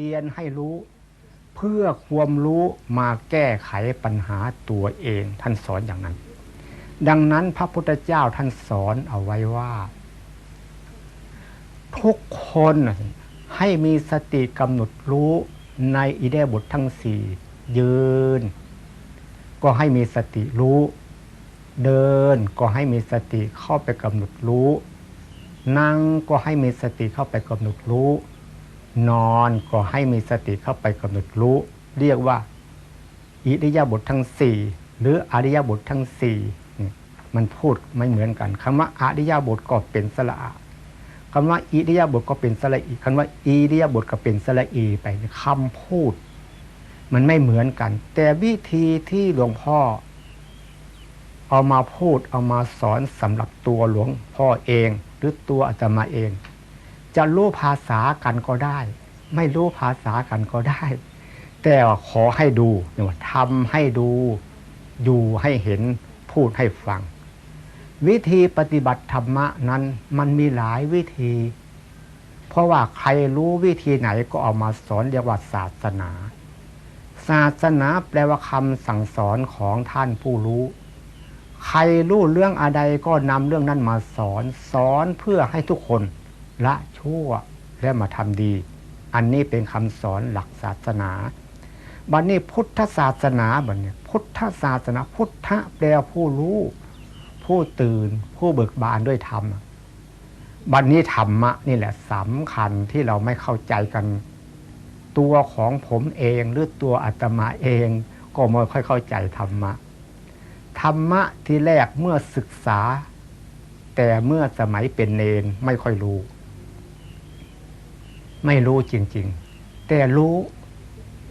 เรียนให้รู้เพื่อความรู้มาแก้ไขปัญหาตัวเองท่านสอนอย่างนั้น ดังนั้นพระพุทธเจ้าท่านสอนเอาไว้ว่า ทุกคนให้มีสติกำหนดรู้ในอิเดียบททั้งสี่ยืน ก็ให้มีสติรู้ เดินก็ให้มีสติเข้าไปกำหนดรู้ นั่งก็ให้มีสติเข้าไปกำหนดรู้ นอนก็ให้มีสติเข้าไปกำหนดรู้ เรียกว่าอิริยาบถททั้งสี่หรืออริยาบททั้งสี่มันพูดไม่เหมือนกันคำว่าอริยาบทก็เป็นสระคำว่าอิริยาบถก็เป็นสระอีคำว่าอิริยาบถก็เป็นสระอีไปคำพูด มันไม่เหมือนกัน แต่วิธีที่หลวงพ่อ เอามาพูดเอามาสอนสำหรับตัวหลวงพ่อเอง หรือตัวอาตมาเอง จะรู้ภาษากันก็ได้ ไม่รู้ภาษากันก็ได้ แต่ว่าขอให้ดูเนี่ยทำให้ดู อยู่ให้เห็นพูดให้ฟัง วิธีปฏิบัติธรรมะนั้นมันมีหลายวิธี เพราะว่าใครรู้วิธีไหนก็เอามาสอนเรียกว่าศาสนา ศาสนาแปลว่าคำสั่งสอนของท่านผู้รู้ใครรู้เรื่องอะไรก็นำเรื่องนั้นมาสอนสอนเพื่อให้ทุกคน ละชั่วและมาทำดี อันนี้เป็นคำสอนหลักศาสนาบัดนนี้พุทธศาสนาบัดเนี่ยพุทธศาสนา พุทธะแปลผู้รู้ ผู้ตื่นผู้เบิกบานด้วยธรรมบัดนนี้ธรรมะนี่แหละสำคัญที่เราไม่เข้าใจกัน ตัวของผมเองหรือตัวอาตมาเองก็ไม่ค่อยเข้าใจธรรมะธรรมะที่แรกเมื่อศึกษา แต่เมื่อสมัยเป็นเนนไม่ค่อยรู้ ไม่รู้จริง ๆ แต่รู้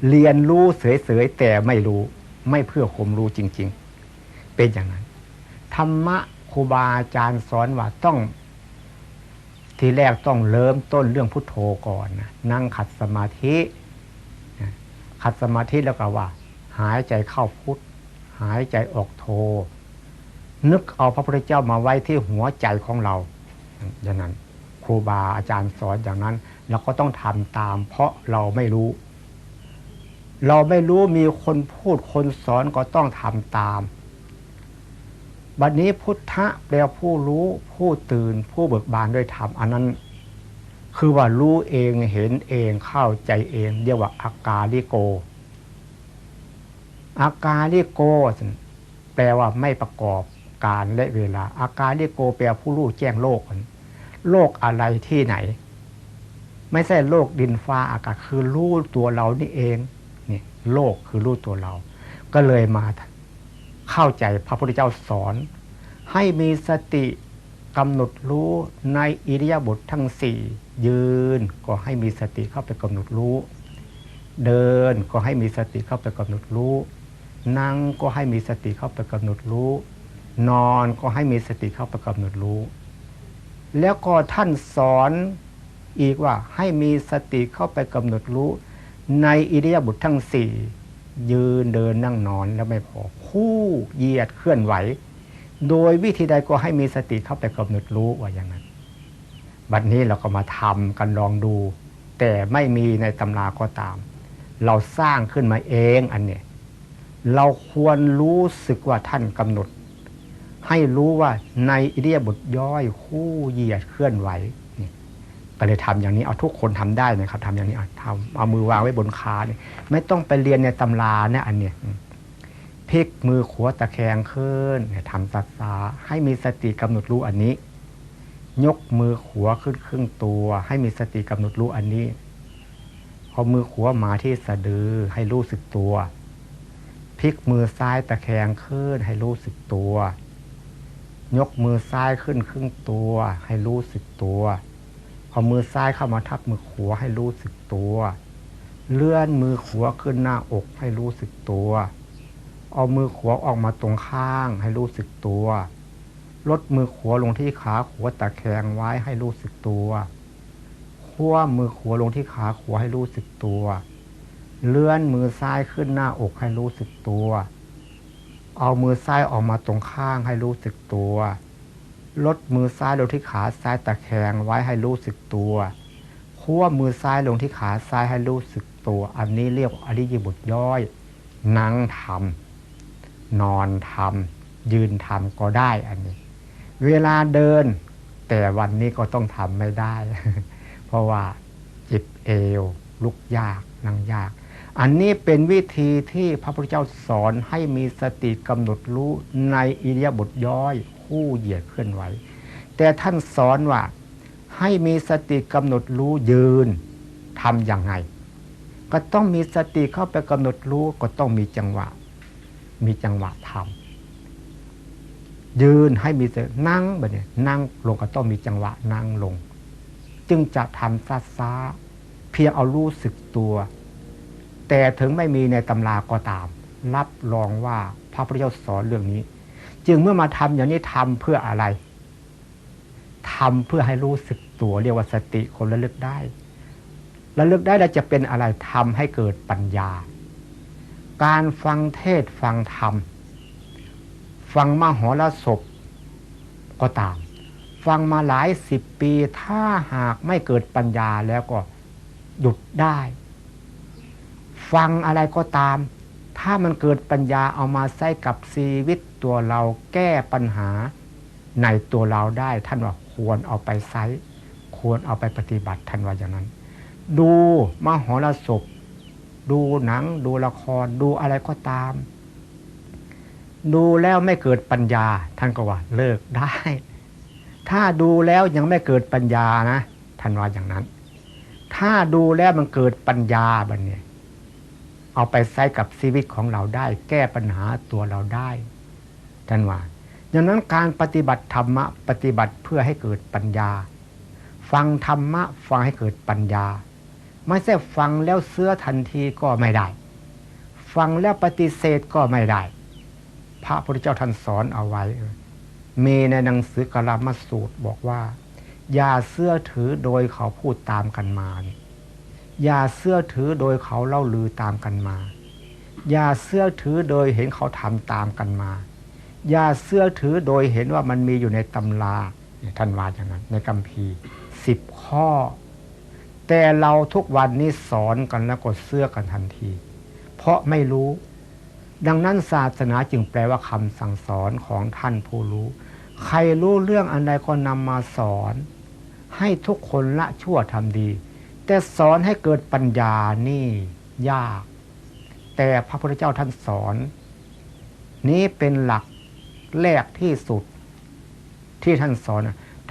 เรียนรู้เสยๆแต่ไม่รู้ไม่เพื่อความรู้จริง ๆ เป็นอย่างนั้น ธรรมะครูบาอาจารย์สอนว่าต้อง ทีแรกต้องเริ่มต้นเรื่องพุทโธก่อนนะนั่งขัดสมาธิขัดสมาธิแล้วก็ว่า หายใจเข้าพุทหายใจออกโท นึกเอาพระพุทธเจ้ามาไว้ที่หัวใจของเรา อย่างนั้น ครูบาอาจารย์สอนอย่างนั้น เราก็ต้องทำตาม เพราะเราไม่รู้ เราไม่รู้มีคนพูดคนสอนก็ต้องทำตาม บัดนี้พุทธะแปลผู้รู้ผู้ตื่นผู้เบิกบานด้วยธรรมอันนั้น คือว่ารู้เองเห็นเองเข้าใจเองเรียกว่าอากาลิโก อากาลิโก แปลว่าไม่ประกอบการและเวลา อากาลิโกแปลผู้รู้แจ้งโลก โลกอะไรที่ไหน ไม่ใช่โลกดินฟ้าอากาศคือรู้ตัวเรานี่เองนี่โลกคือรู้ตัวเรา ก็เลยมาเข้าใจพระพุทธเจ้าสอน ให้มีสติกำหนดรู้ในอิริยาบถททั้งสี่ยืนก็ให้มีสติเข้าไปกำหนดรู้ เดินก็ให้มีสติเข้าไปกำหนดรู้ นั่งก็ให้มีสติเข้าไปกำหนดรู้ นอนก็ให้มีสติเข้าไปกำหนดรู้ แล้วก็ท่านสอน อีกว่าให้มีสติเข้าไปกำหนดรู้ ในอิริยาบถททั้งสี่ยืนเดินนั่งนอนแล้วไม่พอคู่เหยียดเคลื่อนไหว โดยวิธีใดก็ให้มีสติเข้าไปกำหนดรู้ว่าอย่างนั้นบัดนี้เราก็มาทำกันลองดู แต่ไม่มีในตำราก็ตาม เราสร้างขึ้นมาเองอันเนี้ยเราควรรู้สึกว่าท่านกำหนด ให้รู้ว่าในอิเดียบทย่อยคู่เหยียดเคลื่อนไหว ก็เลยทำอย่างนี้เอาทุกคนทำได้นะครับทำอย่างนี้เอาทำเอามือวางไว้บนขาเนี่ยไม่ต้องไปเรียนในตำราเนี่ยอันเนี้ยพลิกมือขวาตะแคงขึ้นเนี่ยทำสัสาให้มีสติกำหนดรู้อันนี้ ยกมือขวาขึ้นครึ่งตัว ให้มีสติกำหนดรู้อันนี้เอามือขวามาที่สะดือให้รู้สึกตัวพลิกมือซ้ายตะแคงขึ้นให้รู้สึกตัว ยกมือซ้ายขึ้นครึ่งตัว ให้รู้สึกตัว เอามือซ้ายเข้ามาทับมือขวาให้รู้สึกตัว เลื่อนมือขวาขึ้นหน้าอกให้รู้สึกตัว เอามือขวาออกมาตรงข้างให้รู้สึกตัว ลดมือขวาลงที่ขาขวาตะแคงไว้ให้รู้สึกตัวขั้วมือขวาลงที่ขาขวาให้รู้สึกตัว เลื่อนมือซ้ายขึ้นหน้าอกให้รู้สึกตัว เอามือซ้ายออกมาตรงข้างให้รู้สึกตัว ลดมือซ้ายลงที่ขาซ้ายตะแคงไว้ให้รู้สึกตัวคขั้วมือซ้ายลงที่ขาซ้ายให้รู้สึกตัว อันนี้เรียกว่าอริยบทย่อย นั่งทำนอนทำยืนทำก็ได้อันนี้ เวลาเดิน แต่วันนี้ก็ต้องทำไม่ได้ เพราะว่าจิบเอว ลุกยากนั่งยาก อันนี้เป็นวิธีที่พระพุทธเจ้าสอนให้มีสติกำหนดรู้ในอิริยาบถย่อย คู่เหยียดเคลื่อนไหว แต่ท่านสอนว่าให้มีสติกำหนดรู้ยืนทำอย่างไงก็ต้องมีสติเข้าไปกำหนดรู้ก็ต้องมีจังหวะ มีจังหวะทำยืนให้มีสตินั่งแบบนี้นั่งลงก็ต้องมีจังหวะนั่งลง จึงจะทำซาซาๆเพียงเอารู้สึกตัว แต่ถึงไม่มีในตำราก็ตาม รับรองว่าพระพุทธเจ้าสอนเรื่องนี้ จึงเมื่อมาทำอย่างนี้ทำเพื่ออะไรทำเพื่อให้รู้สึกตัวเรียกว่าสติคนระลึกได้ระลึกได้แล้วจะเป็นอะไรทำให้เกิดปัญญา การฟังเทศฟังธรรม ฟังมหรสพก็ตาม ฟังมาหลายสิบปี ถ้าหากไม่เกิดปัญญาแล้วก็หยุดได้ ฟังอะไรก็ตาม ถ้ามันเกิดปัญญาเอามาใช้กับชีวิต ตัวเราแก้ปัญหาในตัวเราได้ท่านว่าควรเอาไปใช้ควรเอาไปปฏิบัติท่านว่าอย่างนั้น ดูมหรสพดูหนัง ดูละครดูอะไรก็ตาม ดูแล้วไม่เกิดปัญญา ท่านก็ว่าเลิกได้ ถ้าดูแล้วยังไม่เกิดปัญญานะท่านว่าอย่างนั้น ถ้าดูแล้วมันเกิดปัญญาบันเนี่ยเอาไปใช้กับชีวิตของเราได้ แก้ปัญหาตัวเราได้ ท่านว่าดังนั้นการปฏิบัติธรรมะปฏิบัติเพื่อให้เกิดปัญญา ฟังธรรมะฟังให้เกิดปัญญา ไม่ใช่ฟังแล้วเสื้อทันทีก็ไม่ได้ ฟังแล้วปฏิเสธก็ไม่ได้ พระพุทธเจ้าท่านสอนเอาไว้ มีในหนังสือกลามาสูตรบอกว่า อย่าเสื้อถือโดยเขาพูดตามกันมา อย่าเสื้อถือโดยเขาเล่าลือตามกันมา อย่าเสื้อถือโดยเห็นเขาทำตามกันมา อย่าเสื้อถือโดยเห็นว่ามันมีอยู่ในตำราท่านว่าอย่างนั้น ในกัมพีสิบข้อ แต่เราทุกวันนี้สอนกันแล้วก็เสื้อกันทันที เพราะไม่รู้ ดังนั้นศาสนาจึงแปลว่าคำสั่งสอนของท่านผู้รู้ ใครรู้เรื่องอันใดก็นำมาสอน ให้ทุกคนละชั่วทำดี แต่สอนให้เกิดปัญญานี่ยาก แต่พระพุทธเจ้าท่านสอน นี้เป็นหลัก แรกที่สุด ที่ท่านสอน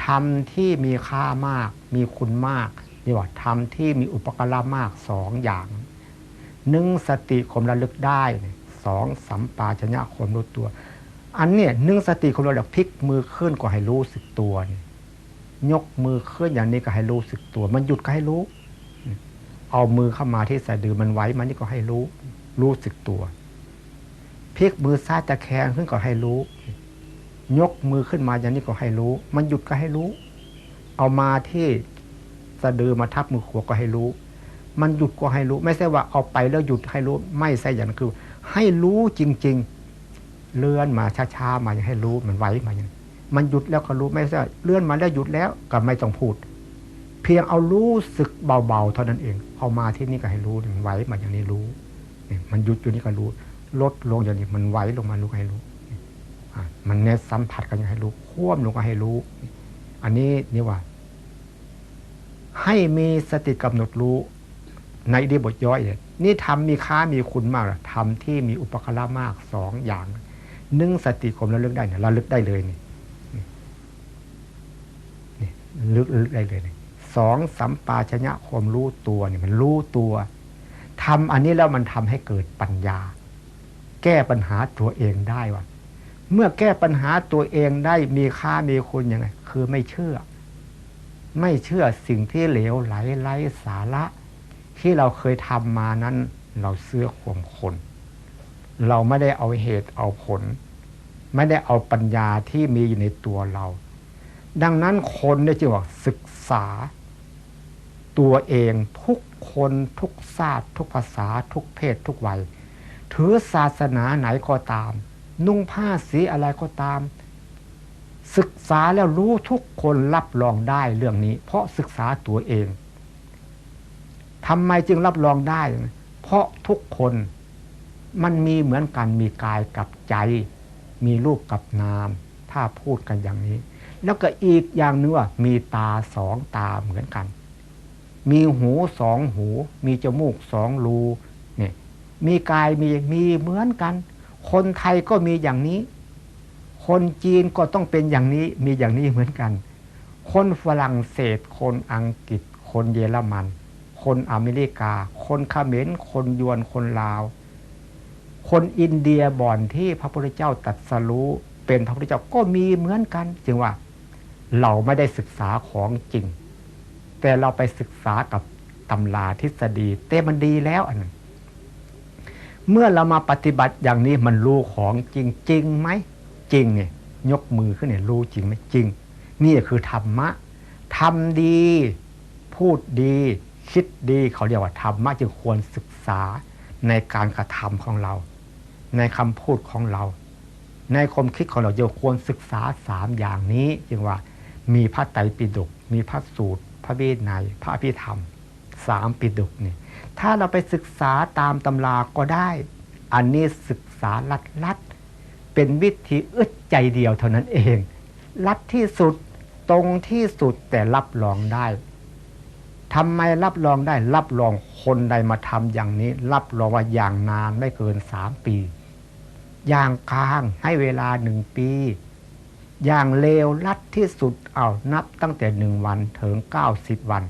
ทำที่มีค่ามาก มีคุณมากเรียกว่าทำที่มีอุปการะมากสองอย่างหนึ่งสติคมระลึกได้สองสัมปาชัญะคมรู้ตัว อันเนี้ยหนึ่งสติคมระลึกพลิกมือขึ้นก็ให้รู้สึกตัวนี่ยยกมือขึ้นอย่างนี้ก็ให้รู้สึกตัว มันหยุดก็ให้รู้ เอามือเข้ามาที่สะดือมันไว้มันนี่ก็ให้รู้ รู้สึกตัวพลิกมือซ้ายตะแคงขึ้นก็ให้รู้ ยกมือขึ้นมาอย่างนี้ก็ให้รู้ มันหยุดก็ให้รู้ เอามาที่สะดือมาทับมือขวาก็ให้รู้ มันหยุดก็ให้รู้ ไม่ใช่ว่าเอาไปแล้วหยุดให้รู้ ไม่ใช่อย่างนั้นคือ ให้รู้จริง ๆ เลื่อนมาช้าๆมาอย่างให้รู้มันไหวมาอย่างมันหยุดแล้วก็รู้ไม่ใช่เลื่อนมาแล้วหยุดแล้วก็ไม่ต้องพูด เพียงเอารู้สึกเบาๆเท่านั้นเอง เอามาที่นี่ก็ให้รู้มันไหวมาอย่างนี้รู้ มันหยุดอยู่นี่ก็รู้ ลดลงอย่างนี้มันไหวลงมารู้ให้รู้ มันเน้สัมผัสกันอย่างให้รู้ควบลงก็ให้รู้ อันนี้นี่ว่า ให้มีสติกำหนดรู้ ในดีบทย่อยเนี่ยนี่ทำมีค่ามีคุณมากทำที่มีอุปการะมากสองอย่างหนึ่งสติคมระลึกได้เนี่ยระลึกได้เลยนี่นี่ลึกลึกได้เลยนี่สองสัมปาชญะความรู้ตัวเนี่ยมันรู้ตัวทำอันนี้แล้วมันทำให้เกิดปัญญา แก้ปัญหาตัวเองได้ว่า เมื่อแก้ปัญหาตัวเองได้มีค่ามีคุณยังไง คือไม่เชื่อ ไม่เชื่อสิ่งที่เหลวไหลไร้สาระ ที่เราเคยทำมานั้น เราเสื้อข่มคน เราไม่ได้เอาเหตุเอาผล ไม่ได้เอาปัญญาที่มีอยู่ในตัวเรา ดังนั้นคนได้จึงว่าศึกษา ตัวเองทุกคนทุกศาสตร์ ทุกภาษา ทุกเพศทุกวัย ถือศาสนาไหนก็ตาม นุ่งผ้าสีอะไรก็ตาม ศึกษาแล้วรู้ทุกคนรับรองได้เรื่องนี้ เพราะศึกษาตัวเองทำไมจึงรับรองได้ เพราะทุกคนมันมีเหมือนกันมีกายกับใจ มีรูปกับนาม ถ้าพูดกันอย่างนี้ แล้วก็อีกอย่างนึงว่า มีตาสองตาเหมือนกัน มีหูสองหู มีจมูกสองรูเนี่ยมีกายมีมีเหมือนกัน คนไทยก็มีอย่างนี้ คนจีนก็ต้องเป็นอย่างนี้มีอย่างนี้เหมือนกัน คนฝรั่งเศส คนอังกฤษ คนเยอรมัน คนอเมริกา คนคาเมรคนยวนคนลาว คนอินเดียบ่อนที่พระพุทธเจ้าตรัสรู้เป็นพระพุทธเจ้าก็มีเหมือนกัน จึงว่าเราไม่ได้ศึกษาของจริง แต่เราไปศึกษากับตำราทฤษฎีแต่มันดีแล้วอันนั้น เมื่อเรามาปฏิบัติอย่างนี้มันรู้ของจริงจริงไหมจริงเนี่ยยกมือขึ้นเนี่ยรู้จริงไหมจริง นี่คือธรรมะทำดี พูดดี คิดดีเขาเรียกว่าธรรมะจึงควรศึกษาในการกระทำของเรา ในคำพูดของเรา ในความคิดของเราจะควรศึกษาสามอย่างนี้จึงว่ามีพระไตรปิฎกมีพระสูตร พระวินัยพระอภิธรรม สามปิฎกเนี่ยถ้าเราไปศึกษาตามตำราก็ได้ อันนี้ศึกษาลัดลัดๆเป็นวิธีอึดใจเดียวเท่านั้นเอง ลัดที่สุดตรงที่สุดแต่รับรองได้ทำไมรับรองได้รับรองคนใดมาทำอย่างนี้ รับรองว่าอย่างนานไม่เกินสามปี อย่างกลางให้เวลาหนึ่งปี อย่างเลวลัดที่สุดเอานับตั้งแต่หนึ่งวันถึงเก้าสิบวัน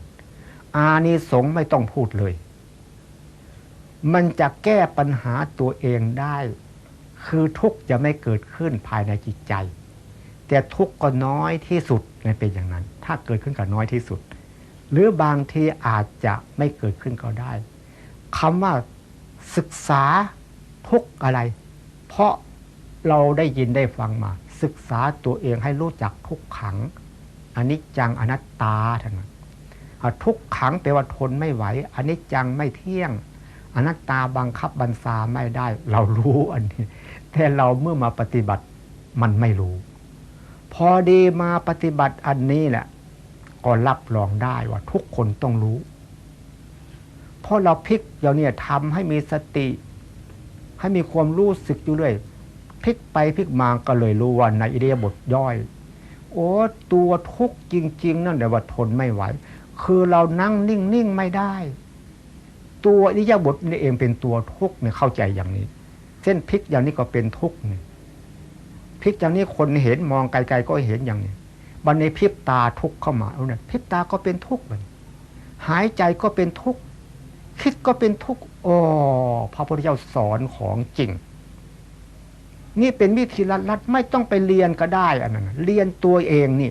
อานิสงส์ไม่ต้องพูดเลย มันจะแก้ปัญหาตัวเองได้ คือทุกข์จะไม่เกิดขึ้นภายในจิตใจ แต่ทุกข์ก็น้อยที่สุดในเป็นอย่างนั้น ถ้าเกิดขึ้นก็น้อยที่สุด หรือบางทีอาจจะไม่เกิดขึ้นก็ได้คำว่าศึกษาทุกอะไร เพราะเราได้ยินได้ฟังมา ศึกษาตัวเองให้รู้จักทุกขังอันนี้จังอนัตตาท่าน ทุกขังแปลว่าทนไม่ไหวอันนี้จังไม่เที่ยงอนัตตาบังคับบัญชาไม่ได้ เรารู้อันนี้แต่เราเมื่อมาปฏิบัติมันไม่รู้ พอดีมาปฏิบัติอันนี้แหละก็รับรองได้ว่าทุกคนต้องรู้ เพราะเราพลิกเราเนี่ยทำให้มีสติ ให้มีความรู้สึกอยู่เรื่อยพลิกไปพลิกมาก็เลยรู้ว่าในอิเดียบทย่อย โอ้ตัวทุกข์จริง ๆ นั่นแหละว่าทนไม่ไหว คือเรานั่งนิ่งๆไม่ได้ ตัวอิริยาบถนี่เองเป็นตัวทุกข์เนี่ยเข้าใจอย่างนี้ เส้นพลิกอย่างนี้ก็เป็นทุกข์เนี่ยพลิกอย่างนี้คนเห็นมองไกลๆก็เห็นอย่างนี้บันในพริบตาทุกข์เข้ามาเอาเนี่ยพริบตาก็เป็นทุกข์มันหายใจก็เป็นทุกข์คิดก็เป็นทุกข์อ๋อพระพุทธเจ้าสอนของจริง นี่เป็นวิธีลัดๆไม่ต้องไปเรียนก็ได้อันนั้นเรียนตัวเองนี่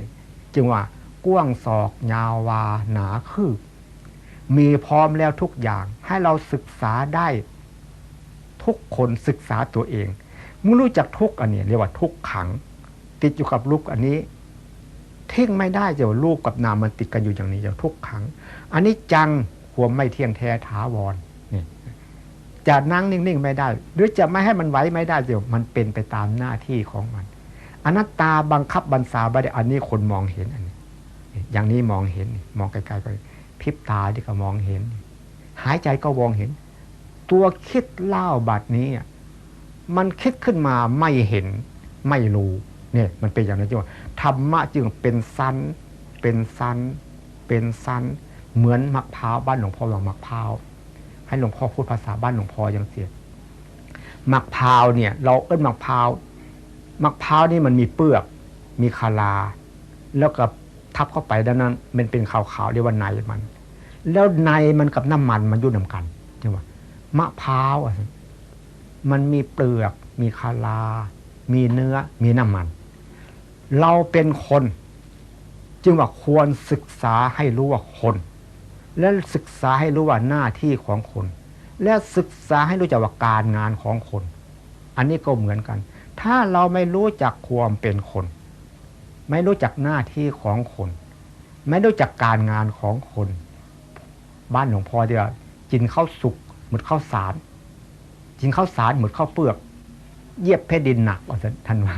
จึงว่า กว้างศอก ยาววา หนาคืบมีพร้อมแล้วทุกอย่างให้เราศึกษาได้ ทุกคนศึกษาตัวเองเมื่อรู้จักทุกอันนี้เรียกว่าทุกขัง ติดอยู่กับลูกอันนี้ทิ้งไม่ได้จะว่ารูปกับนามมันติดกันอยู่อย่างนี้จะทุกขัง อันนี้จังควไม่เที่ยงแท้ถาวรนี่จะนั่งนิ่งๆไม่ได้ หรือจะไม่ให้มันไหวไม่ได้เดี๋ยวมันเป็นไปตามหน้าที่ของมันอนัตตาบังคับบัญชาไม่ได้อันนี้คนมองเห็นอันนี้ อย่างนี้มองเห็น มองไกลๆก็พริบตาที่ก็มองเห็น หายใจก็มองเห็น ตัวคิดเล่าบัดนี้มันคิดขึ้นมาไม่เห็นไม่รู้เนี่ยมันเป็นอย่างนั้นจริงว่าธรรมะจึงเป็นสันเป็นสันเป็นสันเหมือนมะพร้าวบ้านหลวงพ่อลองมะพร้าวให้หลวงพ่อพูดภาษาบ้านหลวงพ่อยังเสียมะพร้าวเนี่ย เราเอิ้นมะพร้าวมะพร้าวนี่มันมีเปลือก มีคารา แล้วก็ ทับเข้าไปด้านนั้นมันเป็นขาวๆเรียกว่าในมัน แล้วในมันกับน้ำมันมันยุ่นำกันใช่ไหมมะพร้าวมันมีเปลือก มีคารา มีเนื้อ มีน้ำมัน เราเป็นคน จึงว่าควรศึกษาให้รู้ว่าคน และศึกษาให้รู้ว่าหน้าที่ของคน และศึกษาให้รู้จักว่าการงานของคน อันนี้ก็เหมือนกัน ถ้าเราไม่รู้จักความเป็นคน ไม่รู้จักหน้าที่ของคน ไม่รู้จักการงานของคน บ้านหลวงพ่อเดียวกินข้าวสุกหมดข้าวสารกินข้าวสารหมดข้าวเปลือก เยียบเพดินหนักว่าท่านว่า